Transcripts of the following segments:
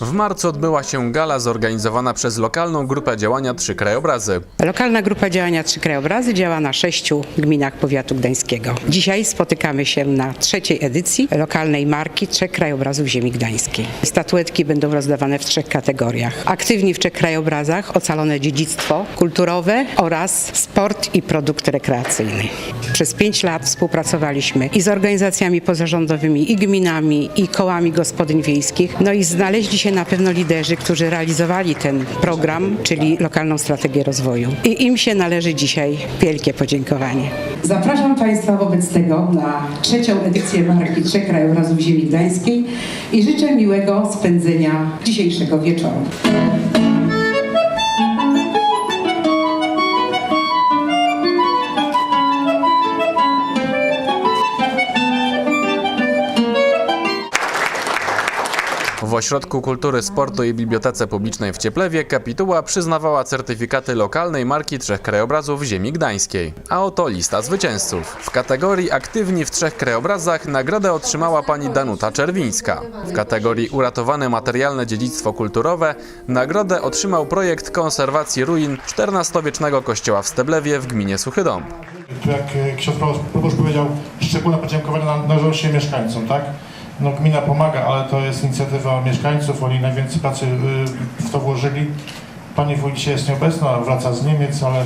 W marcu odbyła się gala zorganizowana przez lokalną grupę działania Trzy Krajobrazy. Lokalna grupa działania Trzy Krajobrazy działa na sześciu gminach powiatu gdańskiego. Dzisiaj spotykamy się na trzeciej edycji lokalnej marki Trzech Krajobrazów Ziemi Gdańskiej. Statuetki będą rozdawane w trzech kategoriach. Aktywni w trzech krajobrazach ocalone dziedzictwo kulturowe oraz sport i produkt rekreacyjny. Przez pięć lat współpracowaliśmy i z organizacjami pozarządowymi, i gminami, i kołami gospodyń wiejskich. No i znaleźli się na pewno liderzy, którzy realizowali ten program, czyli lokalną strategię rozwoju. I im się należy dzisiaj wielkie podziękowanie. Zapraszam Państwa wobec tego na trzecią edycję marki Trzech Krajobrazów Ziemi Gdańskiej i życzę miłego spędzenia dzisiejszego wieczoru. W Ośrodku Kultury, Sportu i Bibliotece Publicznej w Cieplewie kapituła przyznawała certyfikaty lokalnej marki Trzech Krajobrazów Ziemi Gdańskiej. A oto lista zwycięzców. W kategorii Aktywni w Trzech Krajobrazach nagrodę otrzymała pani Danuta Czerwińska. W kategorii Uratowane materialne dziedzictwo kulturowe nagrodę otrzymał projekt konserwacji ruin XIV-wiecznego kościoła w Steblewie w gminie Suchy Dąb. Tu jak ksiądz proboszcz powiedział, szczególne podziękowania na- należą się mieszkańcom, tak? No gmina pomaga, ale to jest inicjatywa mieszkańców, oni najwięcej pracy y, w to włożyli. Pani wójt jest nieobecna, wraca z Niemiec, ale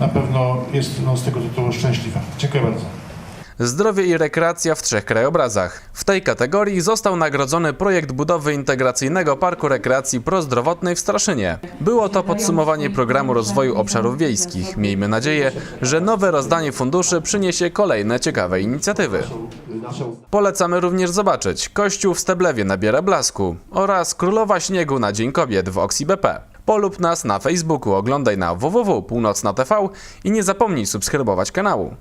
na pewno jest no, z tego tytułu szczęśliwa. Dziękuję bardzo. Zdrowie i rekreacja w trzech krajobrazach. W tej kategorii został nagrodzony projekt budowy integracyjnego parku rekreacji prozdrowotnej w Straszynie. Było to podsumowanie programu rozwoju obszarów wiejskich. Miejmy nadzieję, że nowe rozdanie funduszy przyniesie kolejne ciekawe inicjatywy. Polecamy również zobaczyć Kościół w Steblewie nabiera blasku oraz Królowa Śniegu na Dzień Kobiet w Oksi BP. Polub nas na Facebooku, oglądaj na www.północna.tv i nie zapomnij subskrybować kanału.